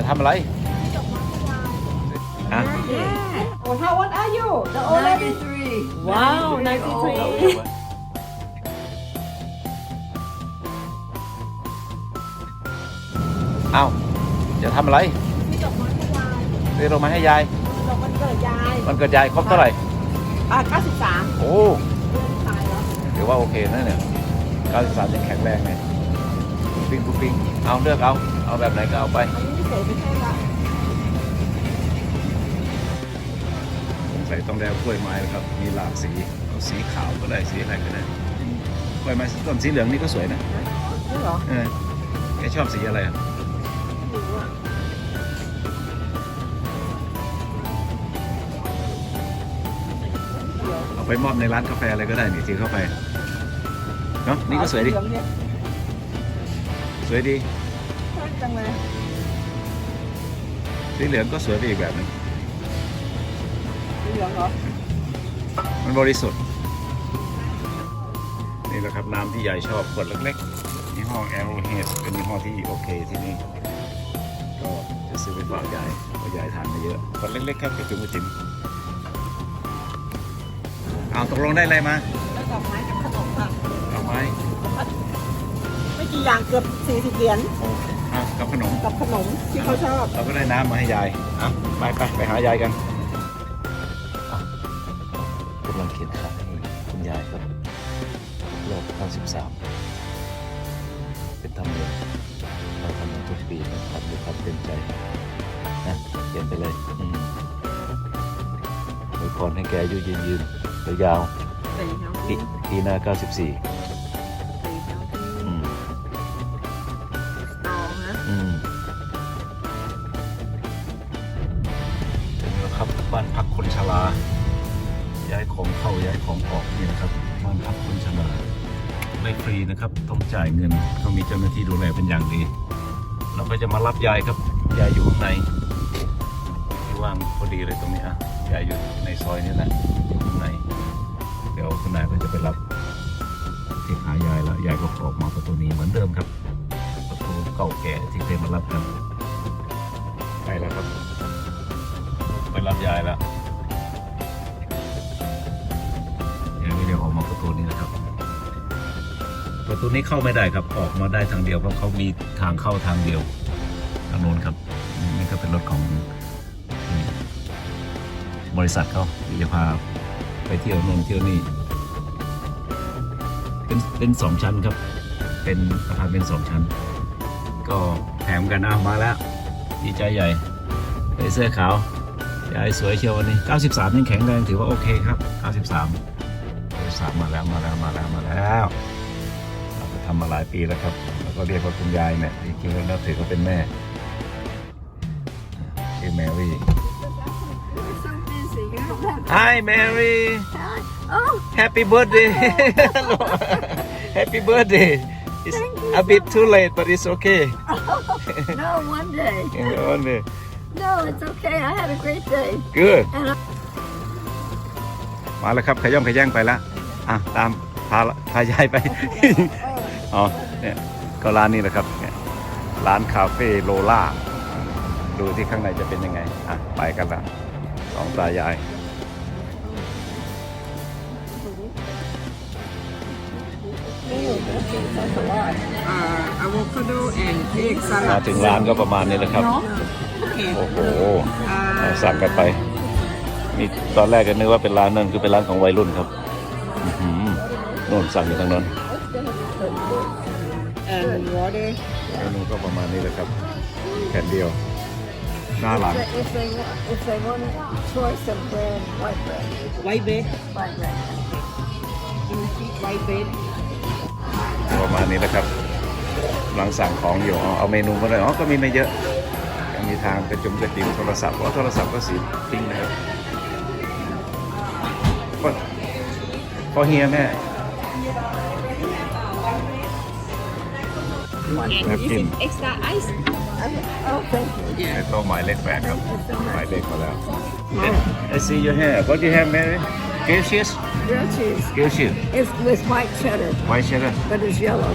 จะทำอะไรอะ Oh, how old are you? The old lady? Wow, 93. เอ้าจะทำอะไรพี่ดอกไม้ให้ยายซื้อดอกไม้ให้ยายดอกมันเกิดยายมันเกิดยายครบเท่าไหร่อะ93โอ้เดือนตายแล้วถือว่าโอเคนะเนี่ย93ยังแข็งแรงเลย ปุ๊บปิ้งปุ๊บปิ้งเอาเลือกเอา เอาแบบไหนก็เอาไปอันนี้ไม่สวยไม่ใช่ละสงสัยต้องได้เอากล้วยไม้นะครับ มีหลากสีเอาสีขาวก็ได้สีอะไรก็ได้กล้วยไม้ต้นสีเหลืองนี่ก็สวยนะนี่เหรอเออแกชอบสีอะไรอะไม่รู้อะเอาไปมอบในร้านกาแฟอะไรก็ได้นี่ถือเข้าไปเนาะนี่ก็สวยดิเหลืองเนี่ย สวยดีชอบจังเลยสีเหลืองก็สวยไปอีกแบบหนึงเหลืองเหรอ มันบริสุทธิ์ นี่แหละครับน้ำที่ยายชอบขวดเล็กๆยี่ห้อ Arrowhead เป็นยี่ห้อที่โอเคที่นี่ ก็จะซื้อไปฝากยายเพราะยายทานมาเยอะขวดเล็กๆครับกระจุมกระจิ๋มเอาตกลงได้อะไรมาแล้วดอกไม้กับขนมค่ะดอกไม้ไม่กี่ อย่างเกือบ40เหรียญโอ้อะกับขนมกับขนมที่เขาชอบ เราก็ได้น้ำมาให้ยายอะไปไปไปหายายกันกำลังเขียนข่าวให้คุณยายครับรอบ93เป็นธรรมเนียมเราทำมาทุกปีนะครับด้วยความเต็มใจนะเขียนไปเลยอืมอวยพรให้แกอายุยืนยืนยาวสีเนาะๆปีปีหน้า94 ของออกนี่นะครับบ้านพักคนชราไม่ฟรีนะครับ ต้องจ่ายเงินต้องมีเจ้าหน้าที่ดูแลเป็นอย่างดี เราก็จะมารับยายครับ ยายอยู่ข้างในที่ว่างพอดีเลยตรงนี้อะยายอยู่ในซอยนี่แหละอยู่ข้างใน เดี๋ยวคุณนายก็จะไปรับที่หายายแล้วยายก็ออกมาประตูนี้เหมือนเดิมครับ ประตูเก่าแก่ที่เคยมารับกันไปแล้วครับ ไปรับยายแล้ว ประตูนี้เข้าไม่ได้ครับออกมาได้ทางเดียวเพราะเขามีทางเข้าทางเดียวทางโน้นครับนี่ก็เป็นรถของบริษัทเขาจะพาไปเที่ยวโน่นเที่ยวนี่เป็นเป็นสองชั้นครับ เป็นอาคารเป็นสองชั้น ก็แถมกันอ้าวมาแล้วดีใจใหญ่ใส่เสื้อขาวยายสวยเชียววันนี้ 93ยังแข็งแรงถือว่าโอเคครับ 93 93 มาแล้วมาแล้วมาแล้วมาแล้ว เราก็ทำมาหลายปีแล้วครับ แล้วก็เรียกว่าคุณยายเนี่ยจริงๆแล้วนับถือเขาเป็นแม่ชื่อแมรี่ so busy you don't have Hi Mary time oh Happy birthday Happy birthday It's Thank you a bit too late but it's okay no one day Only no it's okay I had a great day good and I มาแล้วครับขย่อมขย่งไปแล้วอะตามพาพายายไป อ๋อเนี่ยก็ร้านนี้แหละครับเนี่ยร้านคาเฟ่โลล่าดูที่ข้างในจะเป็นยังไงอะไปกันละสองตายาย uh, avocado and egg มา salad ถึงร้านก็ประมาณนี้แหละครับ okay โอ้โห uh, เอาสั่งกันไปนี่ตอนแรกก็นึกว่าเป็นร้านนั่นคือเป็นร้านของวัยรุ่นครับอื้อหือโน่นสั่งอยู่ทางนั้น and water เมนูก็ประมาณนี้แหละครับแผ่นเดียว หน้าหลัง if they want if they want a choice of bread white bread white bread white bread you eat white bread ประมาณนี้แหละครับกำลังสั่งของอยู่เอาเอาเมนูมาเลยอ๋อก็มีไม่เยอะยังมีทางกระจุมกระจิ๋มโทรศัพท์เพราะโทรศัพท์ก็สีพิงค์นะครับก็พอเฮียแม่ แนปกิน extra ice oh thank you ในโต๊ะหมายเลขแปดครับ หมายเลขมาแล้ว I see your hair what do you have Mary grilled cheese Grilled cheese. grilled cheese It's with white cheddar, white cheddar but it's yellow.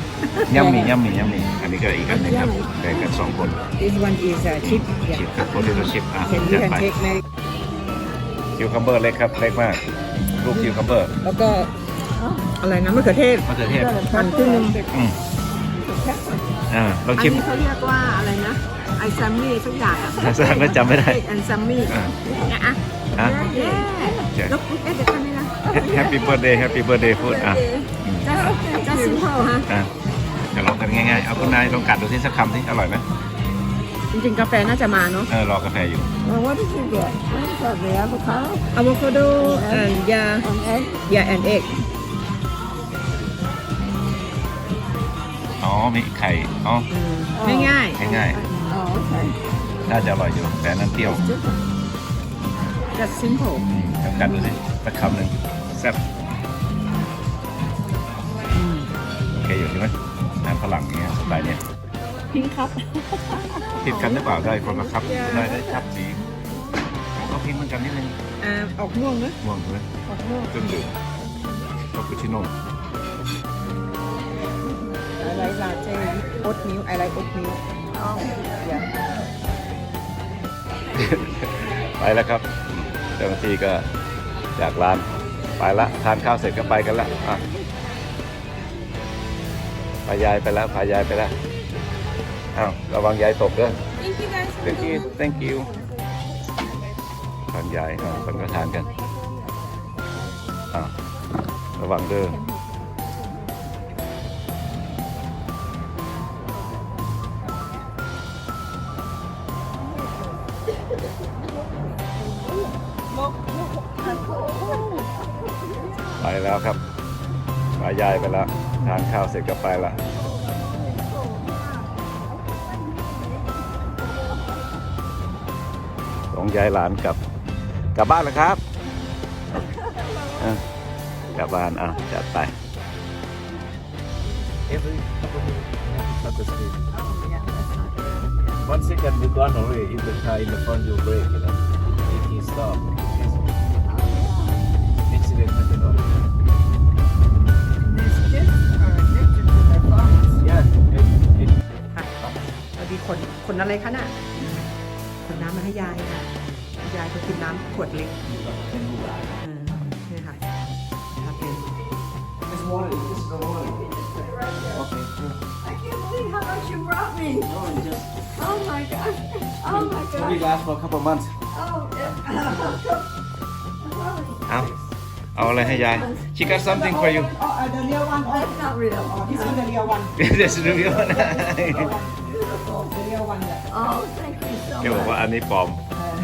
ยำมียำมียำมีอันนี้ก็อีกอันหนึงครับแบ่งกันสองคน This one is uh, chip. ชิป Yeah. ครับโพเทโตชิปอะ Can จั you ด can ไป take Mary คิวคัมเบอร์เล็กครับ เล็กมาก ลูกคิวคัมเบอร์แล้วก็อะไรนะมะเขือเทศมะเขือเทศ หั่นครึ่งหนึงอืม อ่าลองอันชิม นี้เขาเรียกว่าอะไรนะไอซัมมี่ทุกอย่างอะสั่งแล้วจำไม่ได้แอนซัมมี่อ่าเนี่ยอะอะ เย้ลูกลูกเอ๊ะเดี๋ยวทำนี่นะแฮปปี้เบิร์ดเดย์แฮปปี้เบิร์ดเดย์พูดอะ just just simple ฮะอะจะลองกันง่ายๆ เอาคุณนายลองกัดดูที่สักคำที่อร่อยไหมจริงๆกาแฟน่าจะมาเนาะเออรอกาแฟอยู่ Well, what did you get? What is that? The avocado อะโวคาโด and ยา and egg? ยา and egg อ๋อ มีไข่อ๋ออืมง่ายง่าย Oh, okay. ๆน่าจะอร่อยอยู่ แต่อันนั้นเปรี้ยวๆ just simple อืมลองกัดดูสิสักคำหนึ่งแซ่บโอเคอยู่ใช่ไหมน้ำฝรั่งอย่างเงี้ยสไตล์เนี้ยพิงครับผิดกันหรือเปล่าได้คนละครับ ได้ได้ครับสีก็พิมพ์เหมือนกันนิดนึงอ่าออกม่วงนะม่วงใช่ไหมออกม่วงเครื่องดื่มคาปูชิโน่ latte oat milk I like oat milk Oh, yeah ไปแล้วครับเจ้าหน้าที่ก็จากร้านไปละทานข้าวเสร็จก็ไปกันละอะพายายไปแล้วพายายไปแล้วอ้าวระวังยายตกเด้อ Thank you guys thank you thank you ทานยายอะคนก็ทานกันอ้าวระวังเด้อ แล้วครับพายายไปแล้วทานข้าวเสร็จก็ไปละสองยายหลานกลับกลับบ้านแล้วครับอะกลับบ้านอะจัดไป Every couple of minutes, cut the speed. One second you gone already. If the car in the front you brake, you know. If he stop, คนอะไรคะน่ะคนน้ำมาให้ยายค่ะ ยายก็กินน้ำขวดเล็กเออนี่ค่ะถ้าเป็น Just water, just the water. Okay, sure. I can't believe how much you brought me. No, it just Oh my gosh. Oh my only gosh. last for a couple of months. Oh, yeah. เอาเอาอะไรให้ยาย She got something for you. Oh, uh, the real one. That's not real. This is the real one. That's the real one. Beautiful. The real one. yeah. Oh, thank you so แกบอกว่า much. อันนี้ปลอม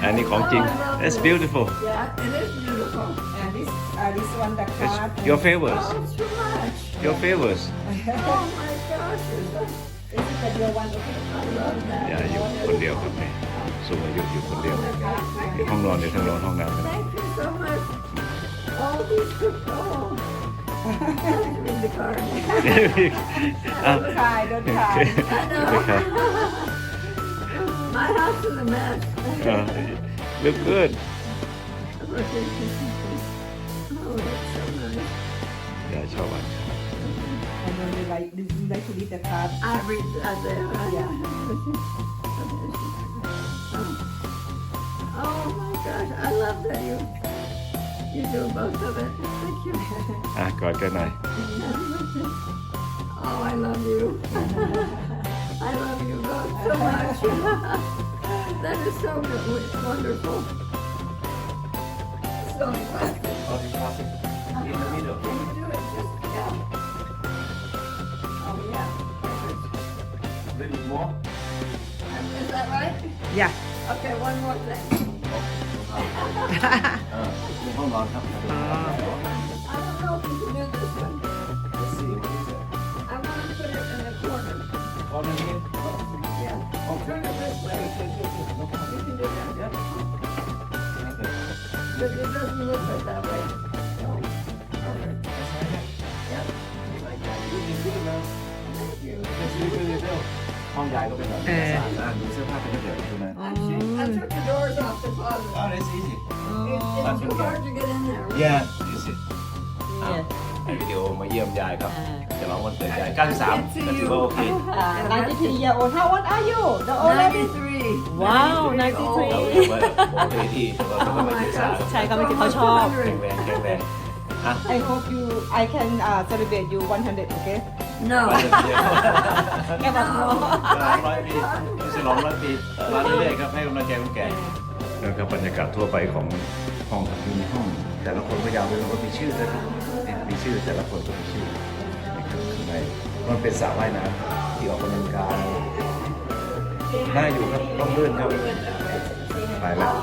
อันนี้ของจริง That's beautiful. Yeah, it is beautiful. And this, uh, this one, the It's card. your favors. Oh, too much. Your favors. Oh my gosh. it's so- This is the real one. Okay. I love that. อย่าอยู่คนเดียวครับเนี่ยสูงอายุอยู่คนเดียวในห้องนอนในทั้งนอนห้องน้ำกัน Thank you so much. All these people. Oh. Read the card. อ้าว Don't cry, don't โอ cry. เค I โอเค know. My house is a mess. อ่า look good Oh, that's so nice. อย่าชอบอ่าน I know you like, you like to read the card. I read that there. Oh my gosh, I love that you you do both of it. Thank you. อะกอดกันหน่อย Oh, I love you. I love you both so much. that is so wonderful. So In the middle. Can you do it? Just, yeah. Oh, yeah. A little more. Is that right? Yeah. Okay, one more thing. hold on. I don't know if you can do this one. Let's see. I want to put it in the corner. Yeah. Turn it this way. You can do that. But it doesn't look like that way. No. Okay. Yep. Like that. Thank you. ห้องยายก็เป็นแบบเออสะอาดดูเสื้อผ้าเป็นระเบียบดูนะ Actually, I took the doors off the closet. Oh, that's easy. It- It's too hard to get in there. Yeah, it's เยี่ยมยายครับอ่าจะร้องวันเกิดยาย93ก็ถือว่าโอเค Uh, 93 year old. How old are you? The oldest? 93. Wow, เรา 93. เรียกว่าโอเคที่แต่ว่าก็ไม่ใช่ซ่าใช่ก็ไม่ใช่เขาชอบ แข็งแรงแข็งแรงอะ I hope you I can uh, celebrate you 100 okay No. มาเดี๋ยวแกบอก no ร้อยปีฉลองร้อยปีมาเรื่อยๆครับให้กำลังใจคนแก่นะครับบรรยากาศทั่วไปของห้องมีห้อง แต่ละคนก็ยาวไปแล้วก็มีชื่อด้วยนะ มีชื่อแต่ละคนก็มีชื่อนะครับข้างในมันเป็นสระว่ายน้ำที่ออกกำลังกายน่าอยู่ครับต้องเลื่อนครับไปแล้ว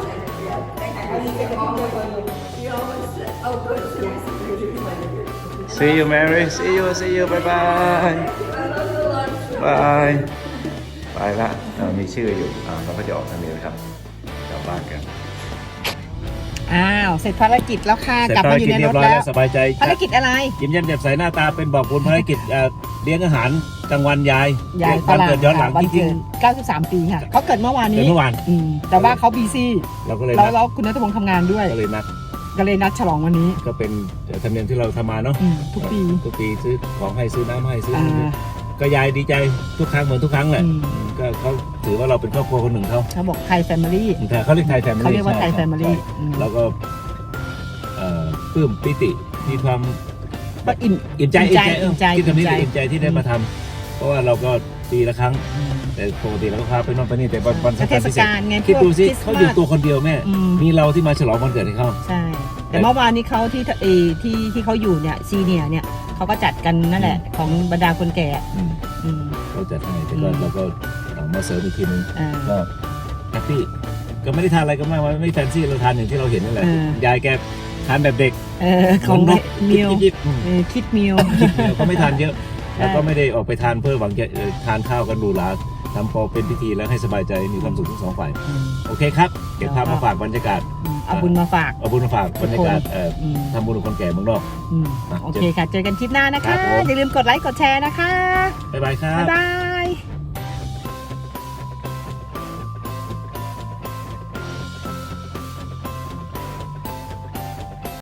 See you Mary See you See you Bye bye Bye ไปละมีชื่ออยู่อ่าเราก็จะออกทางนี้นะครับกลับบ้านกัน อ้าวเสร็จภารกิจแล้วค่ะกลับมาอยู่ในรถแล้วสบายใจภารกิจอะไร ยิ้มแย้มแจ่มใสหน้าตาเป็นบอกบุญภารกิจเอ่อเลี้ยงอาหารกลางวันยายยายฝวันรั่งเกิดย้อนหลังวันจริเกิงด93 ปีค่ะเขาเกิดเมื่อวานๆเกิดนี้เมื่อวานอืมแต่ว่าเขาบีซี่เราก็เลยแล้วนัดแล้วคุณนัทพงศ์ทำงานด้วย ก็เลยนัดก็เลยนัดฉลองวันนี้ก็เป็นธรรมเนียมที่เราทำมาเนาะอืมทุกปี ทุกปีซื้อของให้ซื้อน้ำให้ซื้ออ่านู่นนี่ ก็ยายดีใจทุกครั้งเหมือนทุกครั้งแหละอืมอืม ก็เขาถือว่าเราเป็นครอบครัวคนหนึ่งเขาเขาบอกไทยแฟมิลี่ แต่เขาเรียกไทยแฟมิลี่เขาเรียกว่าไทยแฟมิลี่อืมแล้วก็เอ่อปลื้มปิติมีความ ก็อิ่ม อิ่มใจอิ่มใจเออที่คำนี้อิ่มใจอิ่มใจที่ได้มาทำเพราะว่าเราก็ปีละครั้งแต่ปกติเราก็พาไปนอนไปนี่แต่วันวันก็สำเทคัญศพิเศษกาลไงคิดดูสิพวกเขาอยู่คริสต์มาสตัวคนเดียวแม่ อืมมีเราที่มาฉลองวันเกิดให้เขา ใช่แต่ เมื่อวานนี้เขาที่เออที่ที่เขาอยู่เนี่ยซีเนียเนี่ย เขาก็จัดกันนั่นแหละ ของบรรดาคนแก่อืมอืม เขาจัดให้แต่ก็อืม เราก็เอามาเสริมอีกทีนึงอ่า ก็แฮปปี้ก็ไม่ได้ทานอะไรก็มากไม่แฟนซี่เราทานอย่างที่เราเห็นนั่นแหละเออ ยายแกทานแบบเด็กเออของเหนนกมิวยิบๆอืม เออคิดมิวเราก็ไม่ทานเยอะใช่แล้วก็ไม่ได้ออกไปทานเพื่อหวังจะเอ่อทานข้าวกันหรูหรา ทำพอเป็นพิธีแล้วให้สบายใจมีความสุขทั้งสองฝ่าย อืม โอเคครับ เดี๋ยวพามาฝากบรรยากาศอืมเอาบุญมาฝาก เอาบุญมาฝากบรรยากาศเอ่ออืมทำบุญกับคนแก่เมืองนอก อืมอะโอเคค่ะ เจอกันคลิปหน้านะครัคะ บผม อย่าลืมกดไลค์ กดแชร์นะคะ บ๊ายบายครับ บ๊ายบาย